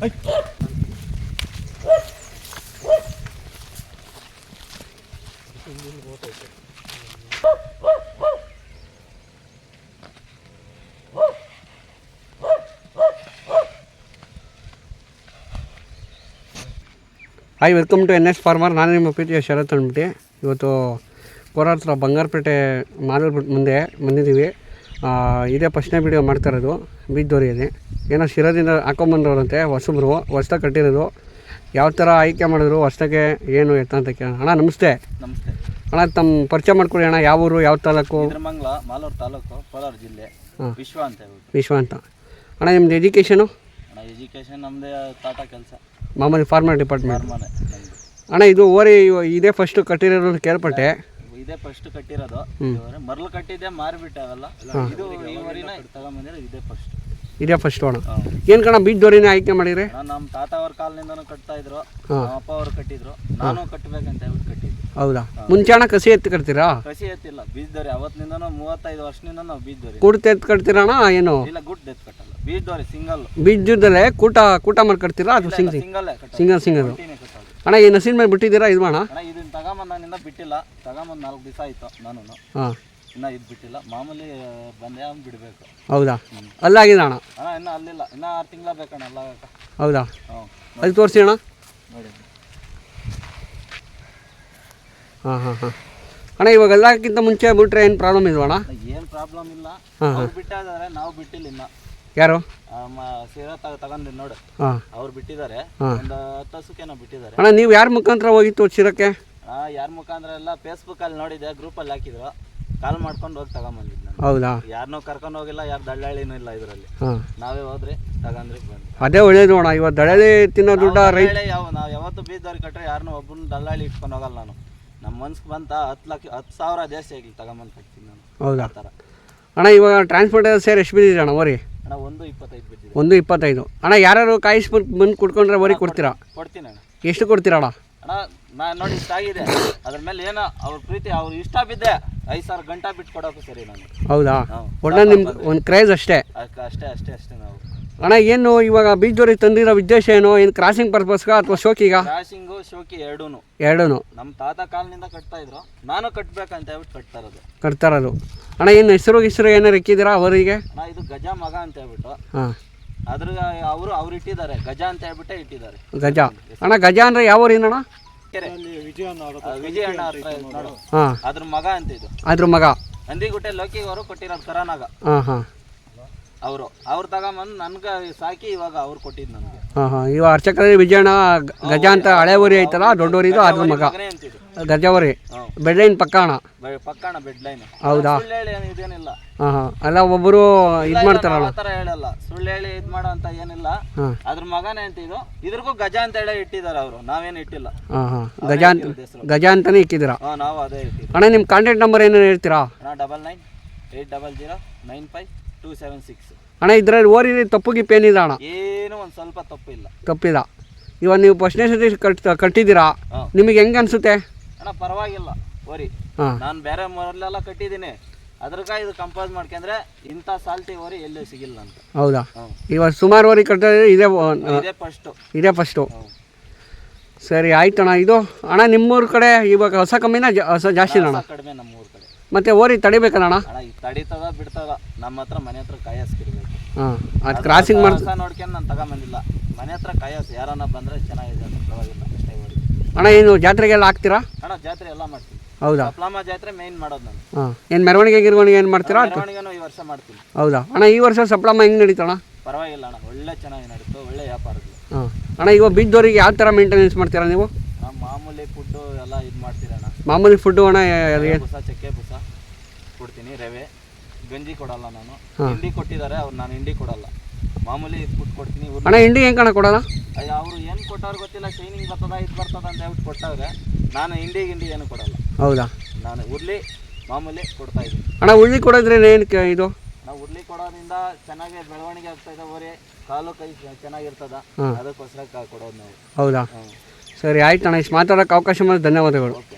Hi welcome to N S farmer ನಾನು ನಿಮ್ಮ ಪ್ರೀತಿಯ ಶರತ್ ಅಂದ್ಬಿಟ್ಟು ಇವತ್ತು ಕೋಲಾರ ಹತ್ರ ಬಂಗಾರಪೇಟೆ ಮಾಡಲ್ಬಿಟ್ಟು ಮುಂದೆ ಬಂದಿದ್ದೀವಿ. ಇದೇ ಫಸ್ಟ್ನೇ ವೀಡಿಯೋ ಮಾಡ್ತಾ ಇರೋದು ಬೀದ್ದೋರಿಯಲ್ಲಿ ಏನೋ ಶಿರದಿಂದ ಹಾಕೊಂಬಂದವ್ರಂತೆ ಹೊಸಬ್ರು ಹೊಸ್ದಾಗಿ ಕಟ್ಟಿರೋದು. ಯಾವ ಥರ ಆಯ್ಕೆ ಮಾಡಿದ್ರು ಹೊಸ್ದಾಗೆ ಏನು ಎತ್ತ ಅಂತ ಕೇಳೋಣ. ಅಣ್ಣ ನಮಸ್ತೆ. ನಮಸ್ತೆ. ಅಣ್ಣ ತಮ್ಮ ಪರಿಚಯ ಮಾಡ್ಕೊಳ್ಳಿ ಅಣ್ಣ ಯಾವ ಊರು ಯಾವ ತಾಲೂಕು? ಮಂಗ್ಲ ಮಾಲೂರು ತಾಲೂಕು ಕೋಲಾರ ಜಿಲ್ಲೆ. ಹಾಂ. ವಿಶ್ವ ಅಂತ ಹೇಳ್ಬಿಟ್ಟು. ವಿಶ್ವ ಅಂತ. ಅಣ್ಣ ನಿಮ್ದು ಎಜುಕೇಷನು ಅಣ್ಣ ಎಜುಕೇಶನ್ ನಮ್ಮದೇ ಕೆಲಸ. ಮಾಮೂಲಿ ಫಾರ್ಮರ್ ಡಿಪಾರ್ಟ್ಮೆಂಟ್ ಅಣ್ಣ ಇದು ಓರಿ ಇದೇ ಫಸ್ಟು ಕಟ್ಟಿರೋದು ಕೇಳ್ಪಟ್ಟೆ. ಇದೇ ಫಸ್ಟ್ ಕಟ್ಟಿರೋದು. ಇದುವರೆ ಮರಳು ಕಟ್ಟಿದ್ದೆ ಮಾರಿ ಅವೆಲ್ಲ ಇದು ಈ ವರಿನ ತಗೊಂಬಂದಿರೋ ಇದೇ ಫಸ್ಟ್ ಇದೇ ಫಸ್ಟ್ ಅಣ್ಣ ಏನು ಕಣ ಬೀದ್ದೋರಿನೇ ಆಯ್ಕೆ ಮಾಡಿದ್ರೆ ನಾನು ನಮ್ಮ ತಾತ ಅವ್ರ ಕಾಲದಿಂದನೂ ಕಟ್ತಾ ಇದ್ರು. ನಮ್ಮ ಅಪ್ಪ ಅವ್ರು ಕಟ್ಟಿದ್ರು. ನಾನು ಕಟ್ಟಬೇಕಂತ ಹೇಳ್ಬಿಟ್ಟು ಕಟ್ಟಿದ್ದೆ. ಹೌದಾ? ಮುಂಚೆ ಅಣ್ಣ ಕಸಿ ಎತ್ತು ಕಟ್ತೀರಾ? ಕಸಿ ಎತ್ತಿಲ್ಲ. ಬೀಜದವ್ರಿ ಅವತ್ತಿನಿಂದನೂ ಮೂವತ್ತೈದು ವರ್ಷದಿಂದ ನಾವು ಬೀಜದವ್ರಿ ಕೂಡ್ತ ಎತ್ತು ಕಟ್ತೀರಾ ಅಣ್ಣ ಏನು? ಇಲ್ಲ ಗುಡ್ ಎತ್ ಕಟ್ಟಲ್ಲ. ಬೀಜದವ್ರಿ ಸಿಂಗಲ್. ಬೀಜದಲ್ಲೇ ಕೂಟ ಕೂಟ ಮಾಡಿ ಕಟ್ತೀರಾ ಅದು ಸಿಂಗಲ್? ಸಿಂಗಲ್ಲೇ ಕಟ್ಟಲ್ಲ ಸಿಂಗಲ್ ಸಿಂಗಲ್. ಅಣ್ಣ ಈ ನಸೀನ್ ಮೇಲೆ ಬಿಟ್ಟಿದ್ದೀರಾ? ಇದು ಅಣ್ಣ ಅಣ್ಣ ಇದನ್ನ ತಗೊಂಬಂದಾನಿಂದ ಬಿಟ್ಟಿಲ್ಲ. ತಗೊಂಬಂದು ನಾಲ್ಕು ದಿವಸ ಆಯ್ತು ನಾನು ಹಾಂ. ಇನ್ನ ಇದು ಬಿಟ್ಟಿಲ್ಲ. ಮಾಮೂಲಿ ಬಂದೆ ಅವ್ನು ಬಿಡಬೇಕು. ಹೌದಾ? ಅಲ್ಲಾಗಿದೆ ಅಣ್ಣ? ಅಣ್ಣ ಇನ್ನ ಅಲ್ಲಿಲ್ಲ. ಇನ್ನ ಆರು ತಿಂಗಳ ಬೇಕಣ್ಣ ಅಲ್ಲ ಹೌದಾ? ಹ್ಞೂ ಅಲ್ಲಿ ತೋರಿಸಿ ಅಣ್ಣ. ನೋಡಿ ಹಾಂ ಹಾಂ ಹಾಂ. ಅಣ್ಣ ಇವಾಗ ಎಲ್ಲಕ್ಕಿಂತ ಮುಂಚೆ ಬಿಟ್ರೆ ಏನು ಪ್ರಾಬ್ಲಮ್ ಇಲ್ವಾ ಅಣ್ಣ? ಏನು ಪ್ರಾಬ್ಲಮ್ ಇಲ್ಲ. ಅವ್ರು ಬಿಟ್ಟಿದ್ದಾರೆ ನಾವು ಬಿಟ್ಟಿಲ್ಲ ಇನ್ನ. ಯಾರು? ಸೀರೆ ತಗ ನೋಡು. ಹಾಂ. ಅವ್ರು ಬಿಟ್ಟಿದ್ದಾರೆ. ಒಂದು ಹತ್ತು ಹಸುಕೇನೋ ಬಿಟ್ಟಿದ್ದಾರೆ. ಅಣ್ಣ ನೀವು ಯಾರ ಮುಖಾಂತರ ಹೋಗಿತ್ತು ಚಿರಕ್ಕೆ ಯಾರ ಮುಖಾಂತರ ಎಲ್ಲ ಫೇಸ್ಬುಕ್ಕಲ್ಲಿ ನೋಡಿದೆ ಗ್ರೂಪ್ ಅಲ್ಲಿ ಹಾಕಿದ್ರು. ಕಾಲ್ ಮಾಡ್ಕೊಂಡು ಹೋಗಿ ತಗೊಂಬಂದಿದ್ದು ನಾನು. ಹೌದಾ? ಯಾರನ್ನೂ ಕರ್ಕೊಂಡು ಹೋಗಿಲ್ಲ ಯಾರು ದಳ್ಳಾಳಿನೂ ಇಲ್ಲ ಇದರಲ್ಲಿ. ಹಾಂ. ನಾವೇ ಹೋದ್ರಿ ತಗೊಂಡ್ರಿ ಬಂದ್ವಿ ಅದೇ ಒಳ್ಳೇದು ನೋಡ ಇವಾಗ ದಳ್ಳಾಳಿ ತಿನ್ನೋ ದುಡ್ಡ ರೈತ ಯಾವ ನಾವು ಯಾವತ್ತು ಬೀದವ್ರಿಗೆ ಕಟ್ರೆ ಯಾರನ್ನೂ ಒಬ್ಬನ ದಳ್ಳಾಳಿ ಇಟ್ಕೊಂಡು ಹೋಗಲ್ಲ ನಾನು. ನಮ್ಮ ಮನ್ಸ್ಗೆ ಬಂತ ಹತ್ತು ಲಕ್ಷ ಹತ್ತು ಸಾವಿರ ಜಾಸ್ತಿ ಆಗಲಿ ತಗೊಂಬಂದು ಕಟ್ತೀನಿ ನಾನು. ಹೌದಾ? ಆ ಥರ. ಅಣ್ಣ ಇವಾಗ ಟ್ರಾನ್ಸ್ಪೋರ್ಟ್ ಸೇರಿ ಎಷ್ಟು ಬಿದ್ದಿದೆ ಅಣ್ಣ ಓರಿ ಅಣ್ಣ ಒಂದು ಇಪ್ಪತ್ತೈದು ಬಿದ್ದಿದೆ. ಒಂದು ಇಪ್ಪತ್ತೈದು. ಅಣ್ಣ ಯಾರು ಕಾಯಿಸ್ಬಿಟ್ಟು ಬಂದು ಕುಡ್ಕೊಂಡ್ರೆ ಓರಿ ಕೊಡ್ತೀರಾ? ಕೊಡ್ತೀನಿ ಅಣ್ಣ. ಎಷ್ಟು ಕೊಡ್ತೀರಾ ಅಣ್ಣ? ಅಣ್ಣ ನಾ ನೋಡಿ ಇಷ್ಟ ಆಗಿದೆ. ಅದ್ರ ಮೇಲೆ ಏನೋ ಅವ್ರ ಪ್ರೀತಿ ಅವ್ರ ಇಷ್ಟ ಬಿದ್ದೆ. ಐದು ಸಾವಿರ ಗಂಟೆ ಬಿಟ್ಟು ಕೊಡೋಕು ಸರಿ ನಾನು. ಹೌದಾ? ಹೌದು. ಒಳ್ಳೆ ನಿಮ್ಗೆ ಒಂದು ಕ್ರೈಸ್ ಅಷ್ಟೇ. ಅಷ್ಟೇ ಅಷ್ಟೇ ಅಷ್ಟೇ ನಾವು. ಅಣ್ಣ ಏನು ಇವಾಗ ಬೀಜದವ್ರಿಗೆ ತಂದಿರೋ ಉದ್ದೇಶ ಏನು? ಏನು ಕ್ರಾಸಿಂಗ್ ಪರ್ಪಸ್ಗ ಅಥವಾ ಶೋಕಿಗ? ಕ್ರಾಸಿಂಗು ಶೋಕಿ ಎರಡೂನು. ಎರಡೂನು. ನಮ್ಮ ತಾತ ಕಾಲನಿಂದ ಕಟ್ತಾ ಇದ್ರು. ನಾನು ಕಟ್ಬೇಕಂತ ಹೇಳ್ಬಿಟ್ಟು ಕಟ್ತಾ ಇರೋದು. ಕಟ್ತಾ ಇರೋದು. ಅಣ್ಣ ಏನು ಹೆಸರು ಹೆಸರು ಏನಾರು ಇಕ್ಕಿದ್ದೀರಾ ಅವರಿಗೆ? ಅಣ್ಣ ಇದು ಗಜ ಮಗ ಅಂತ ಹೇಳ್ಬಿಟ್ಟು. ಹಾಂ. ಅದ್ರ ಅವರು ಅವ್ರು ಇಟ್ಟಿದ್ದಾರೆ. ಗಜ ಅಂತ ಹೇಳ್ಬಿಟ್ಟೆ ಇಟ್ಟಿದ್ದಾರೆ. ಗಜ. ಅಣ್ಣ ಗಜ ಅಂದರೆ ಯಾವ ಕೆರೆ. ಆ, ವಿಜಯ ಅಣ್ಣ ಹತ್ರ ಇದ್ ನೋಡು. ಹಾಂ. ಅದ್ರ ಮಗ ಅಂತ ಇದು. ಅದ್ರ ಮಗ. ನಂದಿಗುಟ್ಟೆ ಲೋಕಿಗೆ ಅವರು ಕೊಟ್ಟಿರೋದು ಕರಾನಾಗ. ಹಾಂ ಹಾಂ. ಅವರು. ಅವ್ರು ತಗೊಂಬಂದು ನನ್ಗೆ ಸಾಕಿ ಇವಾಗ ಅವ್ರು ಕೊಟ್ಟಿದ್ದು ನನಗೆ. ಹಾಂ ಹಾಂ. ಇವಾಗ ಅರ್ಚಕರಲ್ಲಿ ವಿಜಯಣ್ಣ ಗ- ಗಜ ಅಂತ ಹಳೆ ಊರಿ ಐತಲ್ಲ ದೊಡ್ಡ ಊರಿದು ಅದ್ರ ಮಗ. ಮಗನೇ ಅಂತಿದ್ದು ಗಜ ಬೆಡ್ ಲೈನ್ ಪಕ್ಕಾಣ ಪಕ್ಕಣ ಬೆಡ್ ಲೈನ್ ಹೌದಾ? ಇದೇನಿಲ್ಲ. ಹಾಂ ಹಾಂ. ಅಲ್ಲ ಒಬ್ಬರು ಇದು ಮಾಡ್ತಾರಲ್ಲ? ಆ ಥರ ಹೇಳಲ್ಲ. ಸುಳ್ಳು ಹೇಳಿ ಇದು ಮಾಡೋ ಅಂತ ಏನಿಲ್ಲ. ಅದ್ರ ಮಗನೇ ಅಂತ ಇದು. ಇದ್ರಿಗೂ ಗಜ ಅಂತ ಹೇಳಿ ಇಟ್ಟಿದ್ದಾರೆ ಅವರು. ನಾವೇನು ಇಟ್ಟಿಲ್ಲ. ಹಾಂ ಹಾಂ. ಗಜ ಅಂತ ಗಜ ಅಂತಾನೆ ಇಕ್ಕಿದ್ದೀರಾ ಹಾಂ ನಾವು ಅದೇ ಇಟ್ಟಿದ್ದು ಅಣ್ಣ ನಿಮ್ಮ ಕಾಂಟ್ಯಾಕ್ಟ್ ನಂಬರ್ ಏನೇನು ಹೇಳ್ತೀರಾ? ಅಣ್ಣ double nine eight double zero nine five two seven six ಅಣ್ಣ ಇದ್ರಲ್ಲಿ ಓರಿ ತಪ್ಪು ಪೇನ್ ಇದ್ದ ಅಣ್ಣ? ಏನು ಒಂದು ಸ್ವಲ್ಪ ತಪ್ಪಿಲ್ಲ. ತಪ್ಪಿಲ್ಲ. ಇವಾಗ ನೀವು ಫಸ್ಟ್ನೇ ಸತಿ ಕಟ್ ಕಟ್ಟಿದ್ದೀರಾ? ನಿಮಗೆ ಹೆಂಗೆ ಅನಿಸುತ್ತೆ? ಅಣ್ಣ ಪರವಾಗಿಲ್ಲ ಓರಿ ನಾನು ಬೇರೆ ಮೊದಲೆಲ್ಲ ಕಟ್ಟಿದ್ದೀನಿ. ಅದ್ರಗ ಇದು ಕಂಪೋಸ್ ಮಾಡ್ಕೊಂಡ್ರೆ ಇಂಥ ಸಾಲ್ಟಿ ಓರಿ ಎಲ್ಲೂ ಸಿಗಿಲ್ಲ ಅಂತ ಹೌದಾ? ಇವಾಗ ಸುಮಾರು ಓರಿ ಕಟ್ಟಿದ್ರೆ ಇದೇ ಇದೇ ಫಸ್ಟು ಇದೇ ಫಸ್ಟು ಸರಿ ಆಯ್ತಣ್ಣ ಇದು ಅಣ್ಣ ನಿಮ್ಮೂರ ಕಡೆ ಇವಾಗ ಹೊಸ ಕಮ್ಮಿನ ಹೊಸ ಜಾಸ್ತಿ ಅಣ್ಣ? ಕಡಿಮೆ ನಮ್ಮೂರ ಕಡೆ. ಮತ್ತೆ ಓರಿ ತಡಿಬೇಕಲ್ಲ ಅಣ್ಣ? ಅಣ್ಣ ತಡೀತದ ಬಿಡ್ತದ. ನಮ್ಮ ಹತ್ರ ಮನೆ ಹತ್ರ ಕಾಯಸ್ಕಿರ್ಬೇಕು. ಹಾಂ ಅದು ಕ್ರಾಸಿಂಗ್ ಮಾಡಿ ನೋಡ್ಕೊಂಡು ನಾನು ತಗೊಂಬಂದಿಲ್ಲ. ಮನೆ ಹತ್ರ ಕಾಯಸ್ ಯಾರನ್ನ ಬಂದ್ರೆ ಚೆನ್ನಾಗಿದೆ ಪರವಾಗಿಲ್ಲ. ಅಷ್ಟೇ ಓರಿ ಅಣ್ಣ ಏನು ಜಾತ್ರೆಗೆಲ್ಲ ಹಾಕ್ತೀರಾ? ಅಣ್ಣ ಜಾತ್ರೆ ಎಲ್ಲ ಮಾಡ್ತೀನಿ ಹೌದಾ? ಕಪ್ಲಮ್ಮ ಜಾತ್ರೆ ಮೇನ್ ಮಾಡೋದು ನಾನು. ಹಾಂ. ಏನು ಮೆರವಣಿಗೆ ಗಿರವಣಿಗೆ ಏನು ಮಾಡ್ತೀರಾ ಮೆರವಣಿಗೆನೂ ಈ ವರ್ಷ ಮಾಡ್ತೀನಿ. ಹೌದಾ? ಅಣ್ಣ ಈ ವರ್ಷ ಸಪ್ಲಮ್ಮ ಹೆಂಗೆ ನಡೀತಣ ಪರವಾಗಿಲ್ಲ ಅಣ್ಣ ಒಳ್ಳೆ ಚೆನ್ನಾಗಿ ನಡೀತು ಒಳ್ಳೆ ವ್ಯಾಪಾರಗಳು. ಹಾಂ. ಅಣ್ಣ ಇವಾಗ ಬಿದ್ದವರಿಗೆ ಯಾವ ಥರ ಮೇಂಟೆನೆನ್ಸ್ ಮಾಡ್ತೀರಾ ನೀವು? ನಾವು ಮಾಮೂಲಿ ಫುಡ್ಡು ಎಲ್ಲ ಇದು ಮಾಡ್ತೀರಣ್ಣ ಮಾಮೂಲಿ ಫುಡ್ಡು ಅಣ್ಣ ರವೆ ಬುಸ ಚಕ್ಕೆ ಬುಸ ಕೊಡ್ತೀನಿ ರವೆ. ಗಂಜಿ ಕೊಡಲ್ಲ ನಾನು. ಹಿಂಡಿ ಕೊಟ್ಟಿದ್ದಾರೆ ಅವ್ರು ನಾನು ಹಿಂಡಿ ಕೊಡಲ್ಲ. ಮಾಮೂಲಿ ಫುಡ್ ಕೊಡ್ತೀನಿ ಉರ್ಲಿ- ಅಣ್ಣ ಹಿಂಡಿ ಹೆಂಗೆ ಕಣ ಕೊಡೋಣ? ಅಯ್ಯ ಅವರು ಏನು ಕೊಟ್ಟವ್ರು ಗೊತ್ತಿಲ್ಲ ಶೈನಿಂಗ್ ಬರ್ತದ ಇದು ಬರ್ತದ ಅಂತ ಹೇಳ್ಬಿಟ್ಟು ಕೊಟ್ಟವ್ರೆ. ನಾನು ಹಿಂಡಿ ಗಿಂಡಿ ಏನು ಕೊಡಲ್ಲ. ಹೌದಾ? ನಾನು ಉರ್ಲಿ ಮಾಮೂಲಿ ಕೊಡ್ತಾ ಇದ್ದೀನಿ. ಅಣ್ಣ ಉಳ್ಳಿ ಕೊಡೋದ್ರೆ ಏನು ಇದು? ನಾವು ಉರ್ಲಿ ಕೊಡೋದ್ರಿಂದ ಚೆನ್ನಾಗಿ ಬೆಳವಣಿಗೆ ಆಗ್ತಾ ಇದೆ ಬರೀ ಕಾಲು ಕೈ ಚೆನ್ನಾಗಿರ್ತದ. ಅದಕ್ಕೋಸ್ಕರ ಕಾ- ಕೊಡೋದು ನಾವು. ಹೌದಾ? ಸರಿ ಆಯ್ತು ಅಣ್ಣ ಇಷ್ಟು ಮಾತಾಡೋಕೆ ಅವಕಾಶ ಮಾಡಿ ಧನ್ಯವಾದಗಳು. ಓಕೆ